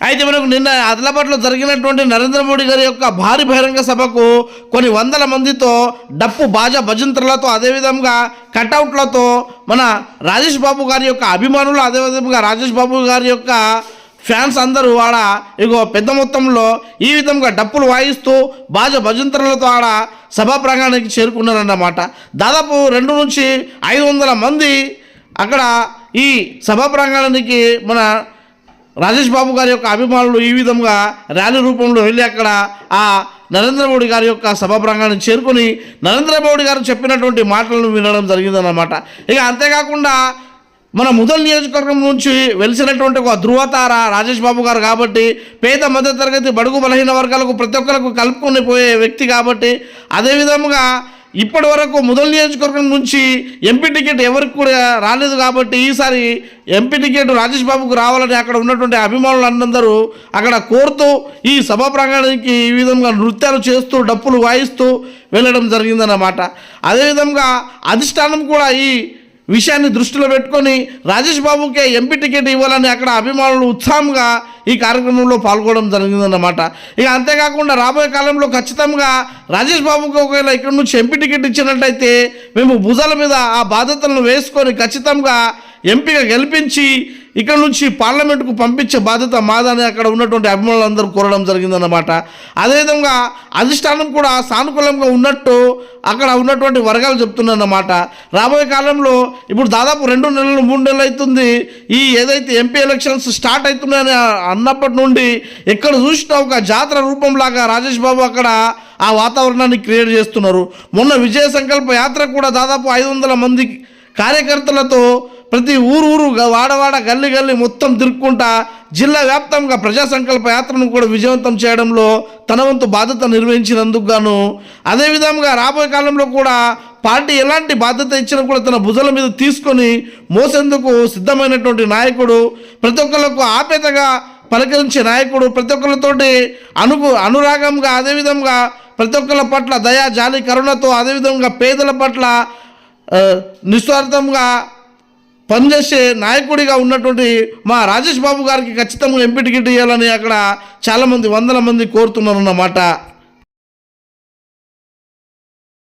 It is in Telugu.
అయితే మనకు నిన్న ఆదిలాబాద్లో జరిగినటువంటి నరేంద్ర మోడీ గారి యొక్క భారీ బహిరంగ సభకు కొన్ని వందల మందితో డప్పు బాజా భజంత్రులతో అదేవిధంగా కటౌట్లతో మన రాజేష్ బాబు గారి యొక్క అభిమానులు అదేవిధంగా రాజేష్ బాబు గారి యొక్క ఫ్యాన్స్ అందరూ ఆడ ఇగో పెద్ద మొత్తంలో ఈ విధంగా డప్పులు వాయిస్తూ బాజ భజంత్రులతో ఆడ సభా ప్రాంగణానికి చేరుకున్నారన్నమాట. దాదాపు రెండు నుంచి ఐదు వందల మంది అక్కడ ఈ సభా ప్రాంగణానికి మన రాజేష్ బాబు గారి యొక్క అభిమానులు ఈ విధంగా ర్యాలీ రూపంలో వెళ్ళి అక్కడ ఆ నరేంద్ర మోడీ గారి యొక్క సభా ప్రాంగణానికి చేరుకొని నరేంద్ర మోడీ గారు చెప్పినటువంటి మాటలను వినడం జరిగిందన్నమాట. ఇక అంతేకాకుండా మన ముదల్ నియోజకవర్గం నుంచి వెలిసినటువంటి ఒక ధృవతార రాజేష్ బాబు గారు కాబట్టి పేద మధ్యతరగతి బడుగు బలహీన వర్గాలకు ప్రతి ఒక్కరికి కలుపుకొని పోయే వ్యక్తి కాబట్టి అదేవిధంగా ఇప్పటి వరకు మొదలు నియోజకవర్గం నుంచి ఎంపీ టికెట్ ఎవరికి కూడా రాలేదు కాబట్టి ఈసారి ఎంపీ టికెట్ రాజేష్ బాబుకు రావాలని అక్కడ ఉన్నటువంటి అభిమానులు అందరూ అక్కడ కోరుతూ ఈ సభా ప్రాంగణానికి ఈ విధంగా నృత్యాలు చేస్తూ డప్పులు వాయిస్తూ వెళ్ళడం జరిగిందన్నమాట. అదేవిధంగా అధిష్టానం కూడా ఈ విషయాన్ని దృష్టిలో పెట్టుకొని రాజేష్ బాబుకే ఎంపీ టికెట్ ఇవ్వాలని అక్కడ అభిమానులు ఉత్సాహంగా ఈ కార్యక్రమంలో పాల్గొనడం జరిగిందన్నమాట. ఇక అంతేకాకుండా రాబోయే కాలంలో ఖచ్చితంగా రాజేష్ బాబుకి ఒకవేళ ఇక్కడ నుంచి ఎంపీ టికెట్ ఇచ్చినట్టయితే మేము భుజాల మీద ఆ బాధ్యతలను వేసుకొని ఖచ్చితంగా ఎంపీగా గెలిపించి ఇక్కడ నుంచి పార్లమెంటుకు పంపించే బాధ్యత మాదని అక్కడ ఉన్నటువంటి అభిమానులందరూ కోరడం జరిగిందన్నమాట. అదేవిధంగా అధిష్టానం కూడా సానుకూలంగా ఉన్నట్టు అక్కడ ఉన్నటువంటి వర్గాలు చెప్తున్నారన్నమాట రాబోయే కాలంలో ఇప్పుడు దాదాపు రెండు నెలలు మూడు నెలలు అవుతుంది. ఈ ఏదైతే ఎంపీ ఎలక్షన్స్ స్టార్ట్ అవుతున్నాయని అన్నప్పటి నుండి ఎక్కడ చూసినా ఒక జాతర రూపంలాగా రాజేష్ బాబు అక్కడ ఆ వాతావరణాన్ని క్రియేట్ చేస్తున్నారు. మొన్న విజయ సంకల్ప యాత్ర కూడా దాదాపు ఐదు వందల మంది కార్యకర్తలతో ప్రతి ఊరు ఊరు వాడవాడ గల్లి గల్లి మొత్తం తిరుక్కుంటా జిల్లా వ్యాప్తంగా ప్రజా సంకల్ప యాత్రను కూడా విజయవంతం చేయడంలో తన వంతు బాధ్యత నిర్వహించినందుకు గాను అదేవిధంగా రాబోయే కాలంలో కూడా పార్టీ ఎలాంటి బాధ్యత ఇచ్చినా కూడా తన భుజల మీద తీసుకొని మోసేందుకు సిద్ధమైనటువంటి నాయకుడు ప్రతి ఒక్కరికి ఆపేతగా పలకరించే నాయకుడు ప్రతి ఒక్కరితోటి అనుకు అనురాగంగా అదేవిధంగా ప్రతి ఒక్కరి పట్ల దయా జాలి కరుణతో అదేవిధంగా పేదల పట్ల నిస్వార్థంగా పనిచేసే నాయకుడిగా ఉన్నటువంటి మా రాజేష్ బాబు గారికి ఖచ్చితంగా ఎంపీ టికెట్ ఇవ్వాలని అక్కడ చాలామంది వందల మంది కోరుతున్నారు అన్నమాట